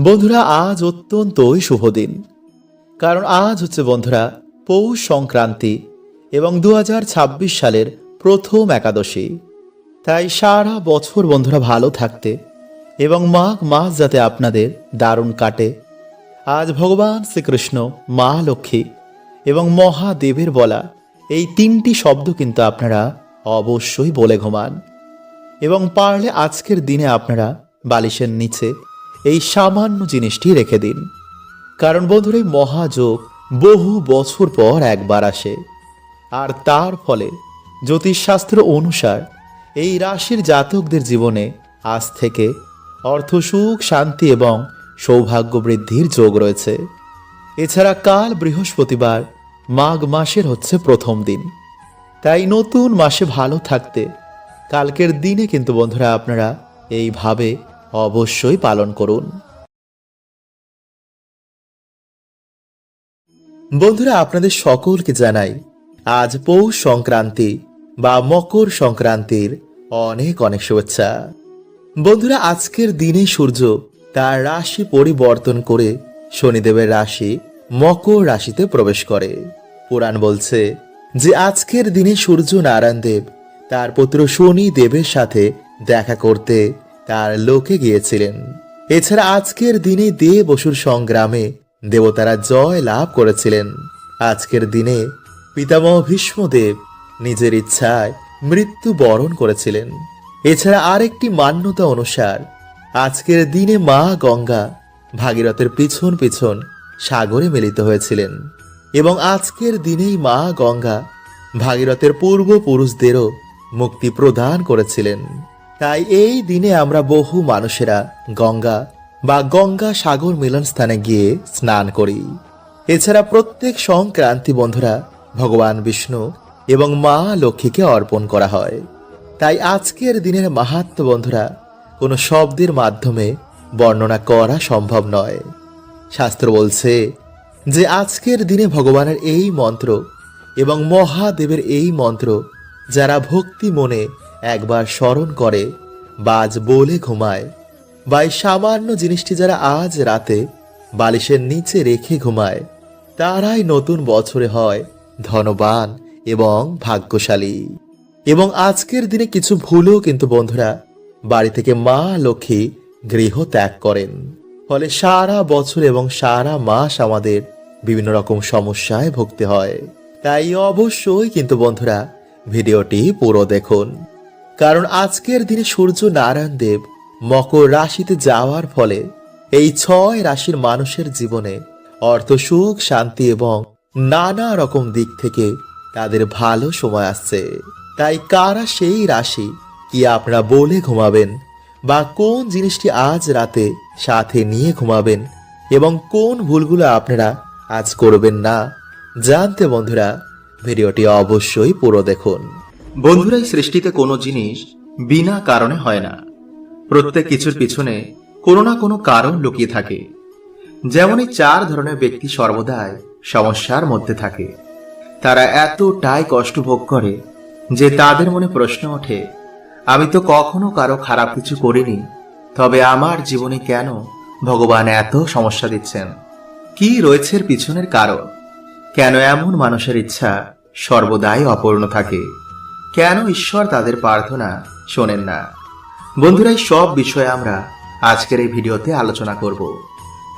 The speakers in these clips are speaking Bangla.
বন্ধুরা, আজ অত্যন্তই শুভ দিন। কারণ আজ হচ্ছে বন্ধুরা, পৌষ সংক্রান্তি এবং দু হাজার ছাব্বিশ সালের প্রথম একাদশী। তাই সারা বছর বন্ধুরা ভালো থাকতে এবং মাঘ মাস যাতে আপনাদের দারুণ কাটে, আজ ভগবান শ্রীকৃষ্ণ, মা লক্ষ্মী এবং মহাদেবের বলা এই তিনটি শব্দ কিন্তু আপনারা অবশ্যই বলে ঘুমান। এবং পারলে আজকের দিনে আপনারা বালিশের নিচে এই সামান্য জিনিসটি রেখে দিন। কারণ বন্ধুর, এই মহাযোগ বহু বছর পর একবার আসে। আর তার ফলে জ্যোতিষশাস্ত্র অনুসার এই রাশির জাতকদের জীবনে আজ থেকে অর্থ, সুখ, শান্তি এবং সৌভাগ্য বৃদ্ধির যোগ রয়েছে। এছাড়া কাল বৃহস্পতিবার মাঘ মাসের হচ্ছে প্রথম দিন। তাই নতুন মাসে ভালো থাকতে কালকের দিনে কিন্তু বন্ধুরা আপনারা এইভাবে অবশ্যই পালন করুন। বন্ধুরা, আপনাদের সকলকে জানাই, আজ পৌষ সংক্রান্তি বা মকর সংক্রান্তির অনেক অনেক শুভেচ্ছা। বন্ধুরা, আজকের দিনে সূর্য তার রাশি পরিবর্তন করে শনিদেবের রাশি মকর রাশিতে প্রবেশ করে। পুরাণ বলছে যে, আজকের দিনে সূর্য নারায়ণ দেব তার পুত্র শনি দেবের সাথে দেখা করতে তার লোকে গিয়েছিলেন। এছাড়া আজকের দিনে দেব অসুর সংগ্রামে দেবতারা জয় লাভ করেছিলেন। আজকের দিনে পিতামহ ভীষ্মদেব নিজের ইচ্ছায় মৃত্যু বরণ করেছিলেন। এছাড়া আরেকটি মান্যতা অনুসার আজকের দিনে মা গঙ্গা ভাগীরথের পিছন পিছন সাগরে মিলিত হয়েছিলেন এবং আজকের দিনেই মা গঙ্গা ভাগীরথের পূর্বপুরুষদেরও মুক্তি প্রদান করেছিলেন। তাই এই দিনে আমরা বহু মানুষেরা গঙ্গা বা গঙ্গা সাগর মিলন স্থানে গিয়ে স্নান করি। এছাড়া প্রত্যেক সংক্রান্তি বন্ধুরা ভগবান বিষ্ণু এবং মা লক্ষ্মীকে অর্পণ করা হয়। তাই আজকের দিনের মাহাত্ম বন্ধুরা কোনো শব্দের মাধ্যমে বর্ণনা করা সম্ভব নয়। শাস্ত্র বলছে যে আজকের দিনে ভগবানের এই মন্ত্র এবং মহাদেবের এই মন্ত্র যারা ভক্তি মনে একবার স্মরণ করে বাজ বলে ঘুমায়। বা এই সামান্য জিনিসটি যারা আজ রাতে বালিশের নিচে রেখে ঘুমায়, তারাই নতুন বছরে হয় ধনবান এবং ভাগ্যশালী। এবং আজকের দিনে কিছু ভুলও কিন্তু বন্ধুরা বাড়ি থেকে মা লক্ষ্মী গৃহ ত্যাগ করেন। ফলে সারা বছর এবং সারা মাস আমাদের বিভিন্ন রকম সমস্যায় ভুগতে হয়। তাই অবশ্যই কিন্তু বন্ধুরা ভিডিওটি পুরো দেখুন। কারণ আজকের দিনে সূর্য নারায়ণ দেব মকর রাশিতে যাওয়ার ফলে এই ছয় রাশির মানুষের জীবনে অর্থ, সুখ, শান্তি এবং নানা রকম দিক থেকে তাদের ভালো সময় আসছে। তাই কারা সেই রাশি? কি আপনারা বলে ঘুমাবেন? বা কোন জিনিসটি আজ রাতে সাথে নিয়ে ঘুমাবেন? এবং কোন ভুলগুলো আপনারা আজ করবেন না? জানতে বন্ধুরা, ভিডিওটি অবশ্যই পুরো দেখুন। বন্ধুরাই সৃষ্টিতে কোনো জিনিস বিনা কারণে হয় না। প্রত্যেক কিছুর পিছনে কোনো না কোনো কারণ লুকিয়ে থাকে। যেমন এই চার ধরনের ব্যক্তি সর্বদাই সমস্যার মধ্যে থাকে। তারা এতটাই কষ্ট ভোগ করে যে তাদের মনে প্রশ্ন ওঠে, আমি তো কখনো কারও খারাপ কিছু করিনি, তবে আমার জীবনে কেন ভগবান এত সমস্যা দিচ্ছেন? কি রয়েছে পিছনের কারণ? কেন এমন মানুষের ইচ্ছা সর্বদাই অপূর্ণ থাকে? কেন ঈশ্বর তাদের প্রার্থনা শোনেন না? বন্ধুরা, এই সব বিষয়ে আমরা আজকের এই ভিডিওতে আলোচনা করব।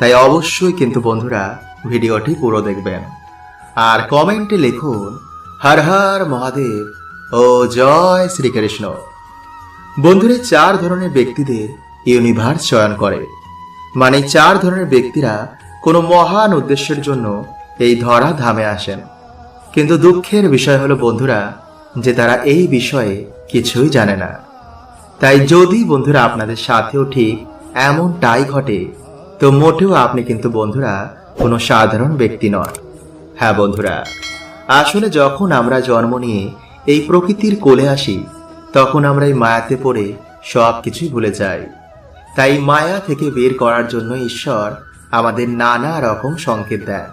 তাই অবশ্যই কিন্তু বন্ধুরা ভিডিওটি পুরো দেখবেন। আর কমেন্টে লিখুন, হর হর মহাদেব ও জয় শ্রীকৃষ্ণ। বন্ধুরা চার ধরনের ব্যক্তিদের ইউনিভার্স চয়ন করে। মানে চার ধরনের ব্যক্তিরা কোনো মহান উদ্দেশ্যের জন্য এই ধরা ধামে আসেন। কিন্তু দুঃখের বিষয় হলো, বন্ধুরা যে তারা এই বিষয়ে কিছুই জানে না। তাই যদি বন্ধুরা আপনাদের সাথেও ঠিক এমনটাই ঘটে, তো মোটেও আপনি কিন্তু বন্ধুরা কোনো সাধারণ ব্যক্তি নন। হ্যাঁ বন্ধুরা, আসলে যখন আমরা জন্ম নিয়ে এই প্রকৃতির কোলে আসি, তখন আমরা এই মায়াতে পড়ে সব কিছুই ভুলে যাই। তাই মায়া থেকে বের করার জন্য ঈশ্বর আমাদের নানা রকম সংকেত দেন,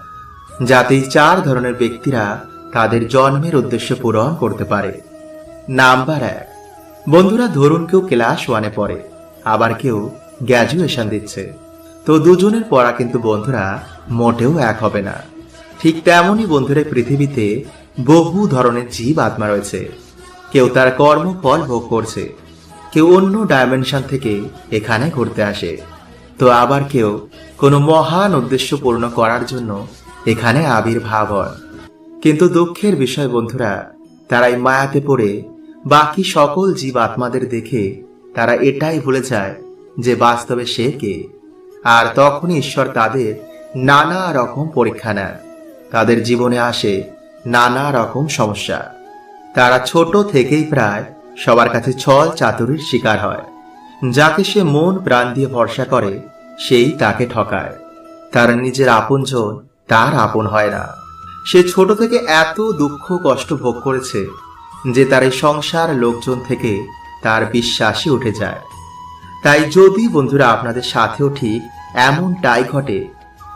যাতে চার ধরনের ব্যক্তিরা তাদের জন্মের উদ্দেশ্য পূরণ করতে পারে। নাম্বার এক, বন্ধুরা ধরুন কেউ ক্লাস ওয়ানে পড়ে, আবার কেউ গ্র্যাজুয়েশন দিচ্ছে। তো দুজনের পড়া কিন্তু বন্ধুরা মোটেও এক হবে না। ঠিক তেমনই বন্ধুরা পৃথিবীতে বহু ধরনের জীব আত্মা রয়েছে। কেউ তার কর্মফল ভোগ করছে, কেউ অন্য ডাইমেনশন থেকে এখানে ঘুরতে আসে। তো আবার কেউ কোনো মহান উদ্দেশ্য পূর্ণ করার জন্য এখানে আবির্ভাব হয়। কিন্তু দুঃখের বিষয়, বন্ধুরা, তারাই মায়াতে পড়ে বাকি সকল জীব আত্মাদের দেখে তারা এটাই ভুলে যায় যে বাস্তবে সে কে। আর তখনই ঈশ্বর তাদের নানা রকম পরীক্ষা নেয় তাদের জীবনে আসে নানা রকম সমস্যা। তারা ছোট থেকেই প্রায় সবার কাছে ছল চাতুরির শিকার হয়। যাকে সে মন প্রাণ দিয়ে ভরসা করে, সেই তাকে ঠকায়। তার নিজের আপনজন তার আপন হয় না। সে ছোট থেকে এত দুঃখ কষ্ট ভোগ করেছে যে তার এই সংসার লোকজন থেকে তার বিশ্বাসই উঠে যায়। তাই যদি বন্ধুরা আপনাদের সাথেও ঠিক এমনটাই ঘটে,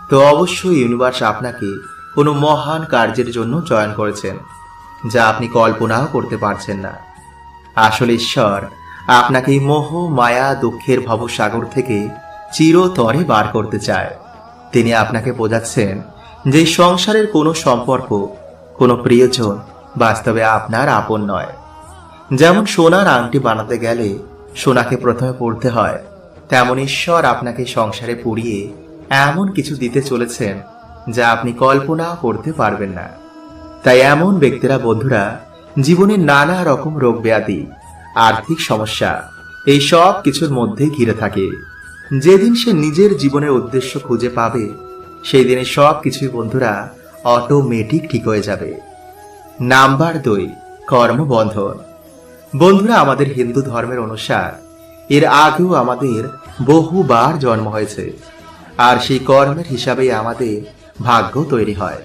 তো অবশ্যই ইউনিভার্স আপনাকে কোনো মহান কার্যের জন্য জয়েন করেছেন, যা আপনি কল্পনাও করতে পারছেন না। আসলে ঈশ্বর আপনাকে মোহ, মায়া, দুঃখের ভবসাগর থেকে চিরতরে বার করতে চায়। তিনি আপনাকে বোঝাচ্ছেন যে সংসারের কোনো সম্পর্ক, কোনো প্রিয়জন বাস্তবে আপনার আপন নয়। যেমন সোনার আংটি বানাতে গেলে সোনাকে প্রথমে পড়তে হয়, তেমন ঈশ্বর আপনাকে সংসারে পুড়িয়ে এমন কিছু দিতে চলেছেন যা আপনি কল্পনা করতে পারবেন না। তাই এমন ব্যক্তিরা, বন্ধুরা, জীবনে নানা রকম রোগ ব্যাধি, আর্থিক সমস্যা, এই সব কিছুর মধ্যে ঘিরে থাকে। যেদিন সে নিজের জীবনের উদ্দেশ্য খুঁজে পাবে সেই দিনে সব কিছুই, বন্ধুরা অটোমেটিক ঠিক হয়ে যাবে। নাম্বার দুই, কর্মবন্ধন। বন্ধুরা, আমাদের হিন্দু ধর্মের অনুসার, এর আগেও আমাদের বহুবার জন্ম হয়েছে, আর সেই কর্মের হিসাবেই আমাদের ভাগ্য তৈরি হয়।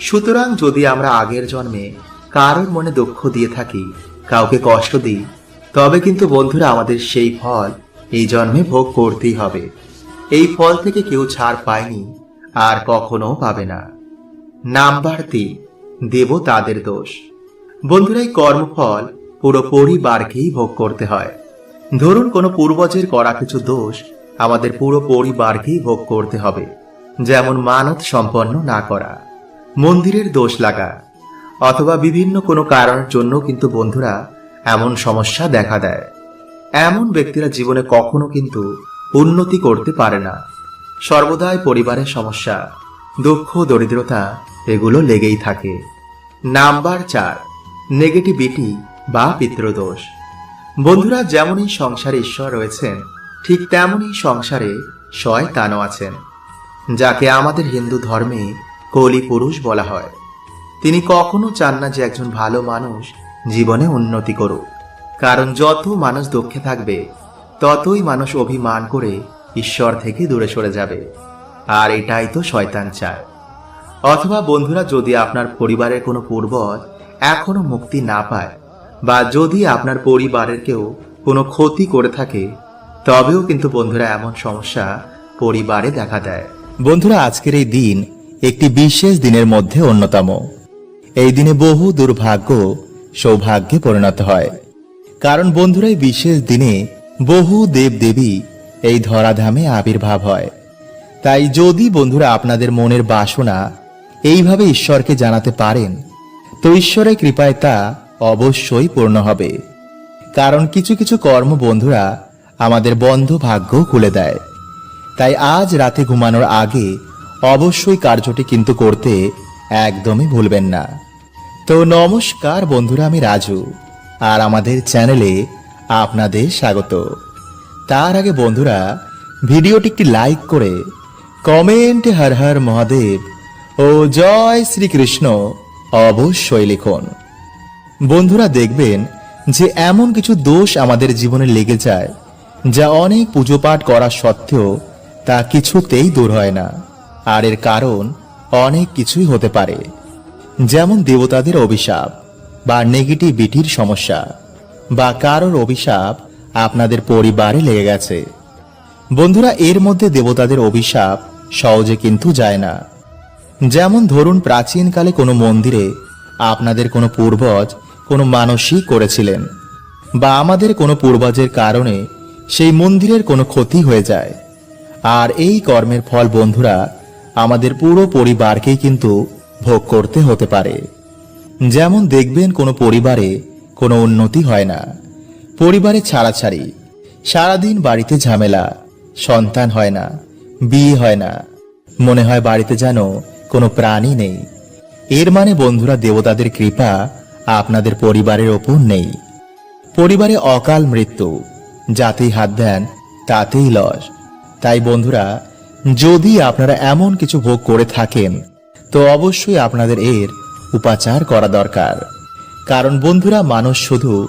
সুতরাং যদি আমরা আগের জন্মে কারোর মনে দুঃখ দিয়ে থাকি, কাউকে কষ্ট দিই, তবে কিন্তু, বন্ধুরা, আমাদের সেই ফল এই জন্মে ভোগ করতেই হবে। এই ফল থেকে কেউ ছাড় পায়নি আর কখনো পাবে না। নাম্বার তিন দেব তাদের দোষ। বন্ধুরা, এই কর্মফল পুরো পরিবারকেই ভোগ করতে হয়। ধরুন, কোনো পূর্বজের করা কিছু দোষ আমাদের পুরো পরিবারকেই ভোগ করতে হবে, যেমন মানত সম্পন্ন না করা, মন্দিরের দোষ লাগা, অথবা বিভিন্ন কোনো কারণের জন্য কিন্তু বন্ধুরা এমন সমস্যা দেখা দেয়। এমন ব্যক্তিরা জীবনে কখনো কিন্তু উন্নতি করতে পারে না। সর্বদাই পরিবারের সমস্যা, দুঃখ, দরিদ্রতা, এগুলো লেগেই থাকে। নাম্বার চার, নেগেটিভিটি বা পিতৃদোষ। বন্ধুরা, যেমনই সংসারে ঈশ্বর রয়েছেন, ঠিক তেমনই সংসারে শয়তানও আছেন, যাকে আমাদের হিন্দু ধর্মে কলি পুরুষ বলা হয়। তিনি কখনো চান না যে একজন ভালো মানুষ জীবনে উন্নতি করুক। কারণ যত মানুষ দুঃখে থাকবে, ততই মানুষ অভিমান করে ঈশ্বর থেকে দূরে সরে যাবে। আর এটাই তো শয়তান চায়। অথবা বন্ধুরা, যদি আপনার পরিবারের কোনো পূর্বজ এখনও মুক্তি না পায় বা যদি আপনার পরিবারের কেউ কোনো ক্ষতি করে থাকে, তবেও কিন্তু বন্ধুরা এমন সমস্যা পরিবারে দেখা দেয়। বন্ধুরা, আজকের এই দিন একটি বিশেষ দিনের মধ্যে অন্যতম। এই দিনে বহু দুর্ভাগ্য সৌভাগ্যে পরিণত হয়। কারণ বন্ধুরা, এই বিশেষ দিনে বহু দেব দেবী এই ধরাধামে আবির্ভাব হয়। তাই যদি বন্ধুরা আপনাদের মনের বাসনা এইভাবে ঈশ্বরকে জানাতে পারেন, তো ঈশ্বরের কৃপায় তা অবশ্যই পূর্ণ হবে। কারণ কিছু কিছু কর্ম বন্ধুরা আমাদের বন্ধ ভাগ্য খুলে দেয়। তাই আজ রাতে ঘুমানোর আগে অবশ্যই কার্যটি কিন্তু করতে একদমই ভুলবেন না। তো নমস্কার বন্ধুরা, আমি রাজু, আর আমাদের চ্যানেলে আপনাদের স্বাগত। তার আগে বন্ধুরা, ভিডিওটি একটি লাইক করে কমেন্টে হর হর মহাদেব ও জয় শ্রীকৃষ্ণ অবশ্যই লিখুন। বন্ধুরা দেখবেন যে এমন কিছু দোষ আমাদের জীবনে লেগে যায়, যা অনেক পুজো পাঠ করা সত্ত্বেও তা কিছুতেই দূর হয় না। আর এর কারণ অনেক কিছুই হতে পারে। যেমন দেবতাদের অভিশাপ বা নেগেটিভিটির সমস্যা বা কারোর অভিশাপ আপনাদের পরিবারে লেগে গেছে। বন্ধুরা, এর মধ্যে দেবতাদের অভিশাপ সহজে কিন্তু যায় না। যেমন ধরুন, প্রাচীনকালে কোনো মন্দিরে আপনাদের কোনো পূর্বজ কোনো মানসিক করেছিলেন বা আমাদের কোনো পূর্বজের কারণে সেই মন্দিরের কোনো ক্ষতি হয়ে যায়। আর এই কর্মের ফল বন্ধুরা, আমাদের পুরো পরিবারকেই কিন্তু ভোগ করতে হতে পারে। যেমন দেখবেন কোনো পরিবারে কোনো উন্নতি হয় না। পরিবারে ছাড়াছাড়ি। সারাদিন বাড়িতে ঝামেলা। সন্তান হয় না, বিয়ে হয় না। মনে হয় বাড়িতে যেন কোনো প্রাণী নেই। এর মানে বন্ধুরা দেবতাদের কৃপা আপনাদের পরিবারের ওপর নেই। পরিবারে অকাল মৃত্যু। যাতেই হাত দেন, তাতেই লস। তাই বন্ধুরা, যদি আপনারা এমন কিছু ভোগ করে থাকেন, তো অবশ্যই আপনাদের এর উপাচার করা দরকার। কারণ বন্ধুরা, মানুষ শুধু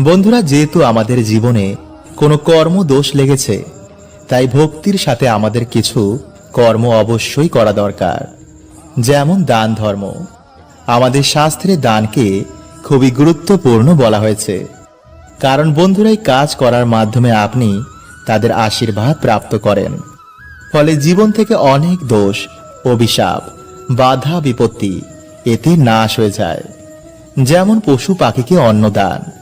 বন্ধুরা, যেহেতু আমাদের জীবনে কোনো কর্ম দোষ লেগেছে, তাই ভক্তির সাথে আমাদের কিছু কর্ম অবশ্যই করা দরকার। যেমন দান ধর্ম। আমাদের শাস্ত্রে দানকে খুবই গুরুত্বপূর্ণ বলা হয়েছে। কারণ বন্ধুরাই কাজ করার মাধ্যমে আপনি তাদের আশীর্বাদ প্রাপ্ত করেন। ফলে জীবন থেকে অনেক দোষ, অভিশাপ, বাধা, বিপত্তি এতে নাশ হয়ে যায়। যেমন পশু পাখিকে অন্নদান।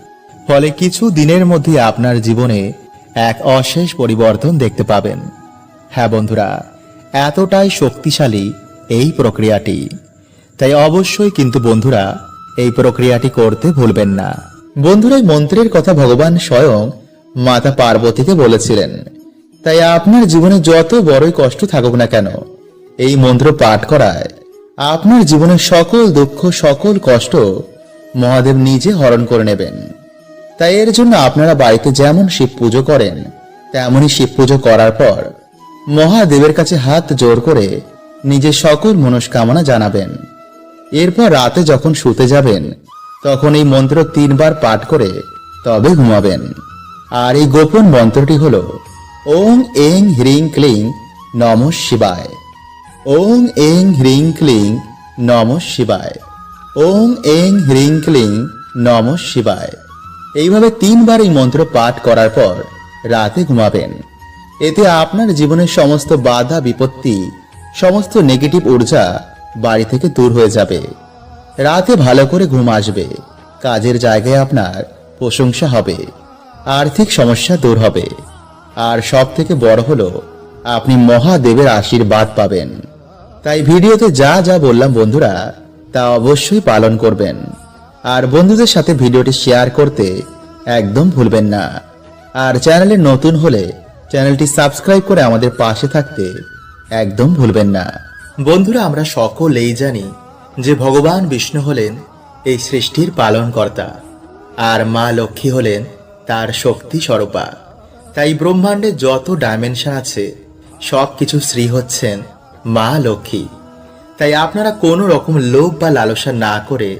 ফলে কিছু দিনের মধ্যে আপনার জীবনে এক অশেষ পরিবর্তন দেখতে পাবেন। হ্যাঁ বন্ধুরা, এতটাই শক্তিশালী এই প্রক্রিয়াটি। তাই অবশ্যই কিন্তু বন্ধুরা, এই প্রক্রিয়াটি করতে ভুলবেন না। বন্ধুরা মন্ত্রের কথা ভগবান স্বয়ং মাতা পার্বতীকে বলেছিলেন। তাই আপনার জীবনে যত বড়ই কষ্ট থাকুক না কেন, এই মন্ত্র পাঠ করায় আপনার জীবনের সকল দুঃখ, সকল কষ্ট মহাদেব নিজে হরণ করে নেবেন। তাই এর জন্য আপনারা বাড়িতে যেমন শিব পুজো করেন, তেমনই শিব পুজো করার পর মহাদেবের কাছে হাত জোর করে নিজের সকল মনস্কামনা জানাবেন। এরপর রাতে যখন শুতে যাবেন, তখন এই মন্ত্র তিনবার পাঠ করে তবে ঘুমাবেন। আর এই গোপন মন্ত্রটি হল, ওং এং হ্রিং ক্লিং নম শিবায়। ওং এং হ্রিং ক্লিং নম শিবায়। ওং এং হ্রিং ক্লিং নম শিবায়। এইভাবে তিনবার এই মন্ত্র পাঠ করার পর রাতে ঘুমাবেন। এতে আপনার জীবনের সমস্ত বাধা, বিপত্তি, সমস্ত নেগেটিভ ঊর্জা বাড়ি থেকে দূর হয়ে যাবে। রাতে ভালো করে ঘুম আসবে। কাজের জায়গায় আপনার প্রশংসা হবে। আর্থিক সমস্যা দূর হবে। আর সব থেকে বড় হলো, আপনি মহাদেবের আশীর্বাদ পাবেন। তাই ভিডিওতে যা যা বললাম বন্ধুরা, তা অবশ্যই পালন করবেন। আর বন্ধুদের সাথে ভিডিওটি শেয়ার করতে একদম ভুলবেন না। আর চ্যানেলে নতুন হলে চ্যানেলটি সাবস্ক্রাইব করে আমাদের পাশে থাকতে একদম ভুলবেন না। বন্ধুরা, আমরা সকলেই জানি যে ভগবান বিষ্ণু হলেন এই সৃষ্টির পালনকর্তা আর মা লক্ষ্মী হলেন তার শক্তি স্বরূপা। তাই ব্রহ্মাণ্ডে যত ডাইমেনশন আছে সব কিছু শ্রী হচ্ছেন মা লক্ষ্মী। তাই আপনারা কোনো রকম লোভ বা লালসা না করে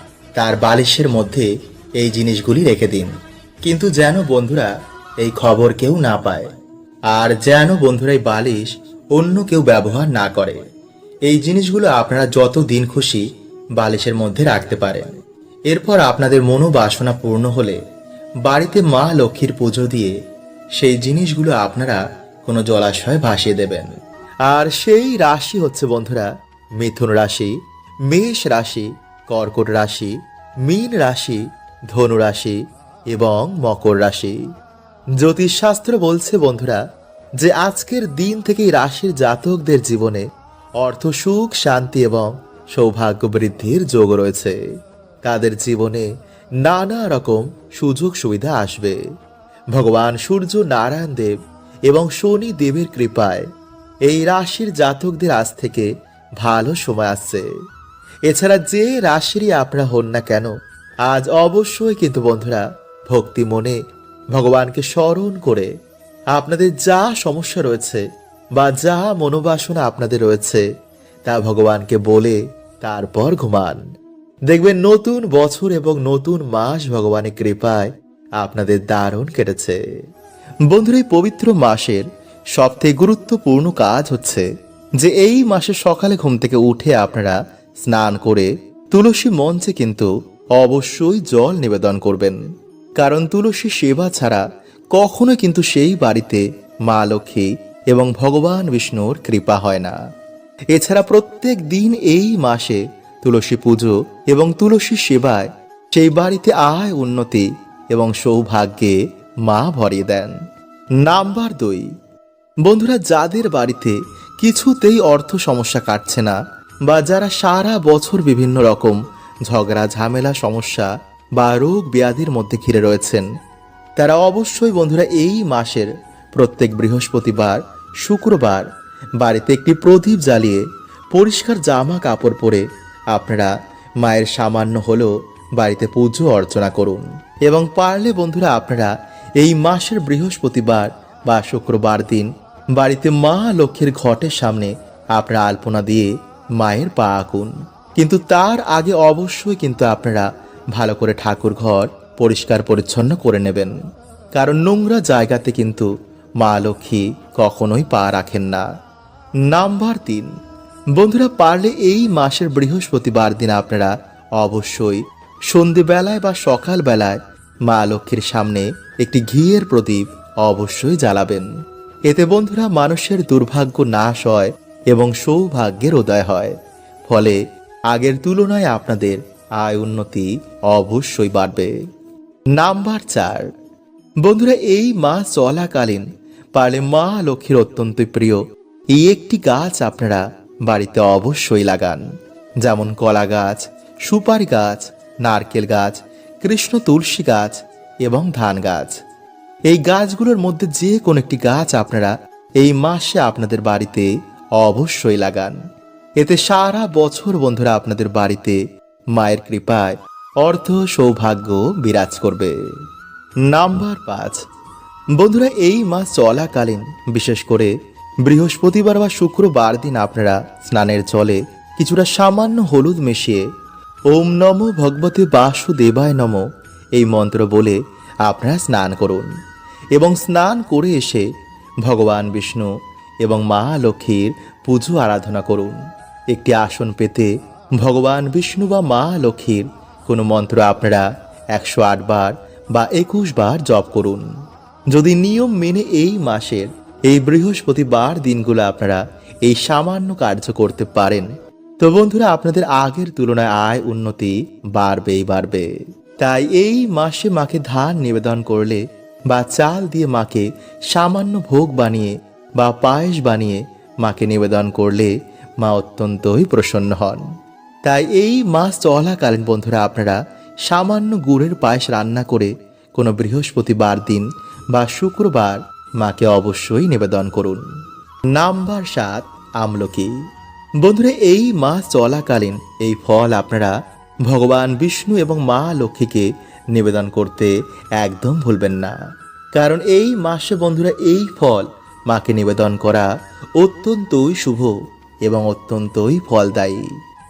তার বালিশের মধ্যে এই জিনিসগুলি রেখে দিন। কিন্তু যেন বন্ধুরা, এই খবর কেউ না পায়। আর যেন বন্ধুরা, এই বালিশ অন্য কেউ ব্যবহার না করে। এই জিনিসগুলো আপনারা যত দিন খুশি বালিশের মধ্যে রাখতে পারেন। এরপর আপনাদের মনোবাসনা পূর্ণ হলে বাড়িতে মা লক্ষ্মীর পুজো দিয়ে সেই জিনিসগুলো আপনারা কোনো জলাশয়ে ভাসিয়ে দেবেন। আর সেই রাশি হচ্ছে বন্ধুরা, মিথুন রাশি, মেষ রাশি কর্কট রাশি, মীন রাশি, ধনু রাশি এবং মকর রাশি। জ্যোতিষশাস্ত্র বলছে, বন্ধুরা, যে আজকের দিন থেকেই রাশির জাতকদের জীবনে অর্থ সুখ, শান্তি এবং সৌভাগ্য বৃদ্ধির যোগ রয়েছে। তাদের জীবনে নানা রকম সুযোগ সুবিধা আসবে। ভগবান সূর্য, নারায়ণ দেব এবং শনি দেবের কৃপায় এই রাশির জাতকদের আজ থেকে ভালো সময় আসছে। এছাড়া যে রাশিরই আপনারা হন না কেন, আজ অবশ্যই কিন্তু বন্ধুরা ভক্তি মনে ভগবানকে স্মরণ করে আপনাদের যা সমস্যা রয়েছে বা যা মনোবাসনা আপনাদের রয়েছে, তা ভগবানকে বলে তারপর ঘুমান। দেখবেন নতুন বছর এবং নতুন মাস ভগবানের কৃপায় আপনাদের দারুণ কেটেছে। বন্ধুর, এই পবিত্র মাসের সবথেকে গুরুত্বপূর্ণ কাজ হচ্ছে যে এই মাসে সকালে ঘুম থেকে উঠে আপনারা স্নান করে তুলসী মঞ্চে কিন্তু অবশ্যই জল নিবেদন করবেন। কারণ তুলসী সেবা ছাড়া কখনো কিন্তু সেই বাড়িতে মা লক্ষ্মী এবং ভগবান বিষ্ণুর কৃপা হয় না। এছাড়া প্রত্যেক দিন এই মাসে তুলসী পুজো এবং তুলসী সেবায় সেই বাড়িতে আয় উন্নতি এবং সৌভাগ্যে মা ভরিয়ে দেন। নাম্বার দুই। বন্ধুরা, যাদের বাড়িতে কিছুতেই অর্থ সমস্যা কাটছে না বা যারা সারা বছর বিভিন্ন রকম ঝগড়া, ঝামেলা, সমস্যা বা রোগ ব্যাধির মধ্যে ঘিরে রয়েছেন, তারা অবশ্যই বন্ধুরা এই মাসের প্রত্যেক বৃহস্পতিবার, শুক্রবার বাড়িতে একটি প্রদীপ জ্বালিয়ে পরিষ্কার জামা কাপড় পরে আপনারা মায়ের সামান্য হলেও বাড়িতে পুজো অর্চনা করুন। এবং পারলে বন্ধুরা আপনারা এই মাসের বৃহস্পতিবার বা শুক্রবার দিন বাড়িতে মা লক্ষ্মীর ঘটের সামনে আপনারা আলপনা দিয়ে মায়ের পা আঁকুন। কিন্তু তার আগে অবশ্যই কিন্তু আপনারা ভালো করে ঠাকুর ঘর পরিষ্কার পরিচ্ছন্ন করে নেবেন। কারণ নোংরা জায়গাতে কিন্তু মা লক্ষ্মী কখনোই পা রাখেন না। নাম্বার তিন। বন্ধুরা, পারলে এই মাসের বৃহস্পতিবার দিন আপনারা অবশ্যই সন্ধেবেলায় বা সকালবেলায় মা লক্ষ্মীর সামনে একটি ঘিয়ের প্রদীপ অবশ্যই জ্বালাবেন। এতে বন্ধুরা, মানুষের দুর্ভাগ্য নাশ হয় এবং সৌভাগ্যের উদয় হয়। ফলে আগের তুলনায় আপনাদের আয় উন্নতি অবশ্যই বাড়বে। নাম্বার চার। বন্ধুরা, এই মাস চলাকালীন পারলে মা লক্ষ্মীর অত্যন্ত প্রিয়। এই একটি গাছ আপনারা বাড়িতে অবশ্যই লাগান। যেমন কলা গাছ, সুপারি গাছ, নারকেল গাছ, কৃষ্ণ তুলসী গাছ এবং ধান গাছ। এই গাছগুলোর মধ্যে যে কোনো একটি গাছ আপনারা এই মাসে আপনাদের বাড়িতে অবশ্যই লাগান। এতে সারা বছর বন্ধুরা আপনাদের বাড়িতে মায়ের কৃপায় অর্থ সৌভাগ্য বিরাজ করবে। নাম্বার পাঁচ। বন্ধুরা, এই মাস চলাকালীন, বিশেষ করে বৃহস্পতিবার বা শুক্রবার দিন আপনারা স্নানের জলে কিছুটা সামান্য হলুদ মিশিয়ে ওম নম ভগবতে বাসুদেবায় নম এই মন্ত্র বলে আপনারা স্নান করুন এবং স্নান করে এসে ভগবান বিষ্ণু এবং মা লক্ষ্মীর পুজো আরাধনা করুন। একটি আসন পেতে ভগবান বিষ্ণু বা মা লক্ষ্মীর কোনো মন্ত্র আপনারা একশো আট বার বা একুশ বার জপ করুন। যদি নিয়ম মেনে এই মাসের, এই বৃহস্পতিবার দিনগুলো আপনারা এই সামান্য কার্য করতে পারেন। তো বন্ধুরা, আপনাদের আগের তুলনায় আয় উন্নতি বাড়বেই বাড়বে। তাই এই মাসে মাকে ধান নিবেদন করলে বা চাল দিয়ে মাকে সামান্য ভোগ বানিয়ে বা পায়েস বানিয়ে মাকে নিবেদন করলে মা অত্যন্তই প্রসন্ন হন। তাই এই মাস চলাকালীন বন্ধুরা আপনারা সামান্য গুড়ের পায়েস রান্না করে কোনো বৃহস্পতিবার দিন বা শুক্রবার মাকে অবশ্যই নিবেদন করুন। নাম্বার সাত, আমলকি। বন্ধুরা, এই মাস চলাকালীন এই ফল আপনারা ভগবান বিষ্ণু এবং মা লক্ষ্মীকে নিবেদন করতে একদম ভুলবেন না। কারণ এই মাসে বন্ধুরা এই ফল মাকে নিবেদন করা অত্যন্তই শুভ এবং অত্যন্তই ফলদায়ী।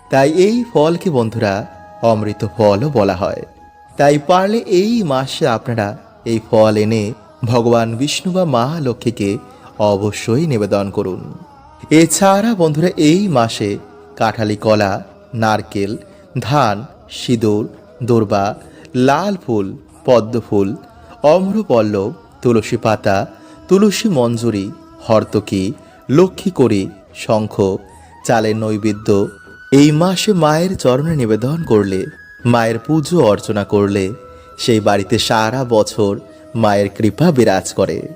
তাই এই ফলকে বন্ধুরা, অমৃত ফলও বলা হয়। তাই পারলে এই মাসে আপনারা এই ফল এনে ভগবান বিষ্ণু বা মা লক্ষ্মীকে অবশ্যই নিবেদন করুন। এছাড়া বন্ধুরা এই মাসে কাঁঠালি কলা, নারকেল, ধান, সিঁদুর, দোরবা, লাল ফুল, পদ্ম ফুল, অম্রপল্লব, তুলসী পাতা তুলসী মঞ্জুরি, হর্তকি, লক্ষ্মী করি শঙ্খ, চালের নৈবেদ্য, এই মাসে মায়ের চরণে নিবেদন করলে, মায়ের পুজো অর্চনা করলে, সেই বাড়িতে সারা বছর মায়ের কৃপা বিরাজ করে।